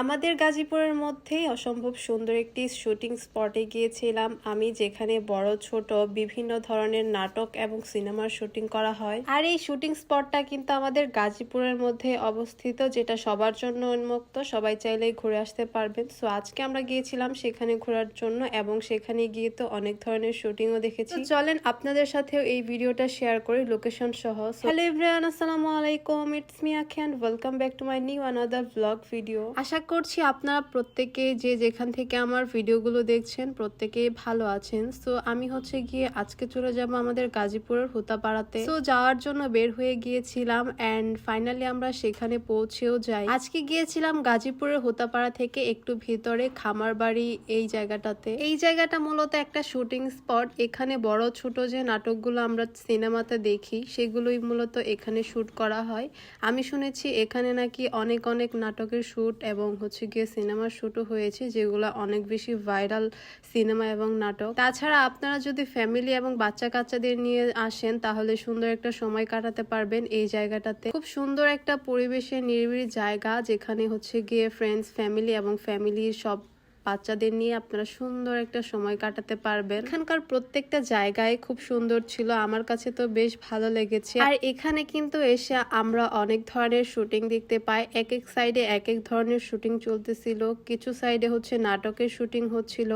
আমাদের গাজীপুরের মধ্যেই অসম্ভব সুন্দর একটি শুটিং স্পটে গিয়েছিলাম আমি যেখানে বড় ছোট বিভিন্ন ধরনের নাটক এবং সিনেমার শুটিং করা হয়। আর এই শুটিং স্পটটা কিন্তু আমাদের গাজীপুরের মধ্যে অবস্থিত যেটা সবার জন্য উন্মুক্ত। সবাই চাইলেই ঘুরে আসতে পারবেন। সো আজকে আমরা গিয়েছিলাম সেখানে ঘোরার জন্য এবং সেখানে গিয়ে তো অনেক ধরনের শুটিংও দেখেছি। চলেন আপনাদের সাথেও এই ভিডিওটা শেয়ার করি লোকেশন সহ। হ্যালো আসসালামু আলাইকুম it's me Akhi and welcome back to my new another blog video আশা করছি, আপনারা প্রত্যেকে যে যেখান থেকে আমার ভিডিওগুলো দেখছেন প্রত্যেকেই ভালো আছেন। সো আমি হচ্ছে গিয়ে আজকে চলে যাব আমাদের গাজীপুরের হুতাপাড়াতে। সো যাওয়ার জন্য বের হয়ে গিয়েছিলাম অ্যান্ড ফাইনালি আমরা সেখানে পৌঁছেও যাই। আজকে গিয়েছিলাম গাজীপুরের হুতাপাড়া থেকে একটু ভিতরে খামার বাড়ি এই জায়গাটাতে। এই জায়গাটা মূলত একটা শুটিং স্পট এখানে বড় ছোট যে নাটকগুলো আমরা সিনেমাতে দেখি, সেগুলোই মূলত এখানে শুট করা হয়। আমি শুনেছি এখানে নাকি অনেক অনেক নাটকের শুট এবং হচ্ছে গিয়ে সিনেমার শুটও হয়েছে, যেগুলো অনেক বেশি ভাইরাল সিনেমা এবং নাটক। তাছাড়া আপনারা যদি ফ্যামিলি এবং বাচ্চা কাচ্চাদের নিয়ে আসেন, তাহলে সুন্দর একটা সময় কাটাতে পারবেন এই জায়গাটাতে। খুব সুন্দর একটা পরিবেশে নিরিবিলি জায়গা, যেখানে হচ্ছে গিয়ে ফ্রেন্ডস ফ্যামিলি এবং ফ্যামিলির সব বাচ্চাদের নিয়ে আপনারা সুন্দর একটা সময় কাটাতে পারবেন। এখানকার প্রত্যেকটা জায়গায় খুব সুন্দর ছিল, আমার কাছে তো বেশ ভালো লেগেছে। আর এখানে কিন্তু এসে আমরা অনেক ধরনের শুটিং দেখতে পাই। এক এক সাইডে এক এক ধরনের শুটিং চলতেছিল। কিছু সাইডে হচ্ছে নাটকের শুটিং হচ্ছিল,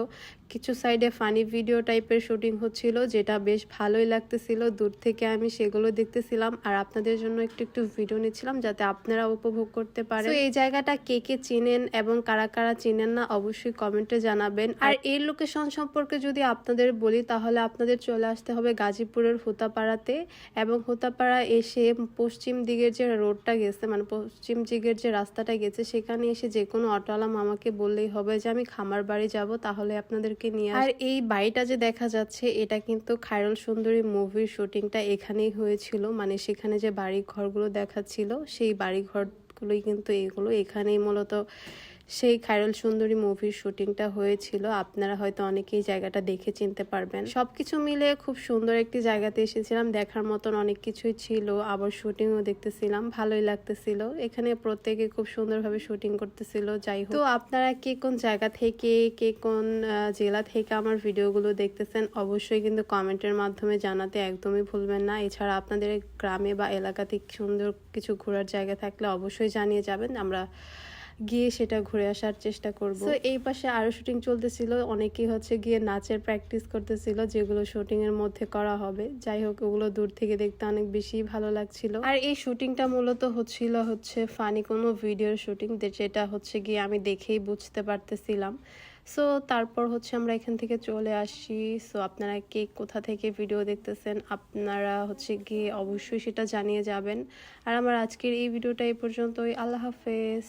কিছু সাইডে ফানি ভিডিও টাইপের শুটিং হচ্ছিল, যেটা বেশ ভালোই লাগতেছিল। দূর থেকে আমি সেগুলো দেখতেছিলাম আর আপনাদের জন্য একটু একটু ভিডিও নিচ্ছিলাম যাতে আপনারা উপভোগ করতে পারেন। এই জায়গাটা কে কে চিনেন এবং কারা কারা চিনেন না, অবশ্যই কমেন্টে জানাবেন। আর এই লোকেশন সম্পর্কে যদি আপনাদের বলি তাহলে আপনাদের চলে আসতে হবে গাজীপুরের হুতাপাড়াতে এবং হুতাপাড়া এসে পশ্চিম দিকের যে রোডটা গেছে মানে পশ্চিম দিকের যে রাস্তাটা গেছে সেখানে এসে যে কোনো অটোওয়ালা মামাকে বললেই হবে যে আমি খামার বাড়ি যাব তাহলে আপনাদেরকে নিয়ে আর এই বাড়িটা যে দেখা যাচ্ছে এটা কিন্তু খায়রুল সুন্দরী মুভির শুটিংটা এখানেই হয়েছিল। মানে সেখানে যে বাড়ি ঘরগুলো দেখাচ্ছিল সেই বাড়ি ঘরগুলোই কিন্তু এগুলো। এখানেই মূলত সেই খায়রুল সুন্দরী মুভির শুটিংটা হয়েছিল। আপনারা হয়তো অনেকেই জায়গাটা দেখে চিনতে পারবেন। সবকিছু মিলে খুব সুন্দর একটি জায়গাতে এসেছিলাম। দেখার মতন অনেক কিছুই ছিল। আবার শুটিংও দেখতেছিলাম। ভালোই লাগতেছিল। এখানে প্রত্যেকে খুব সুন্দরভাবে শুটিং করতেছিল। যাই হোক। তো আপনারা কে কোন জায়গা থেকে, কে কোন জেলা থেকে আমার ভিডিওগুলো দেখতেছেন, অবশ্যই কিন্তু কমেন্টের মাধ্যমে জানাতে একদমই ভুলবেন না। এছাড়া আপনাদের গ্রামে বা এলাকাতে সুন্দর কিছু ঘোরার জায়গা থাকলে অবশ্যই জানিয়ে যাবেন। আমরা গিয়ে সেটা ঘুরে আসার চেষ্টা করব। তো এই পাশে আরও শুটিং চলতেছিল। অনেকেই হচ্ছে গিয়ে নাচের প্র্যাকটিস করতেছিল, যেগুলো শুটিং এর মধ্যে করা হবে। যাই হোক, ওগুলো দূর থেকে দেখতে অনেক বেশি ভালো লাগছিল। আর এই শুটিংটা মূলত হচ্ছিল হচ্ছে ফানি কোনো ভিডিওর শুটিং যেটা হচ্ছে গিয়ে আমি দেখেই বুঝতে পারতেছিলাম। সো তারপর হচ্ছে আমরা এখান থেকে চলে আসি সো আপনারা কে কোথা থেকে ভিডিও দেখতেছেন, আপনারা হচ্ছে গিয়ে অবশ্যই সেটা জানিয়ে যাবেন। আর আমার আজকের এই ভিডিওটা এই পর্যন্তই। আল্লাহ হাফেজ।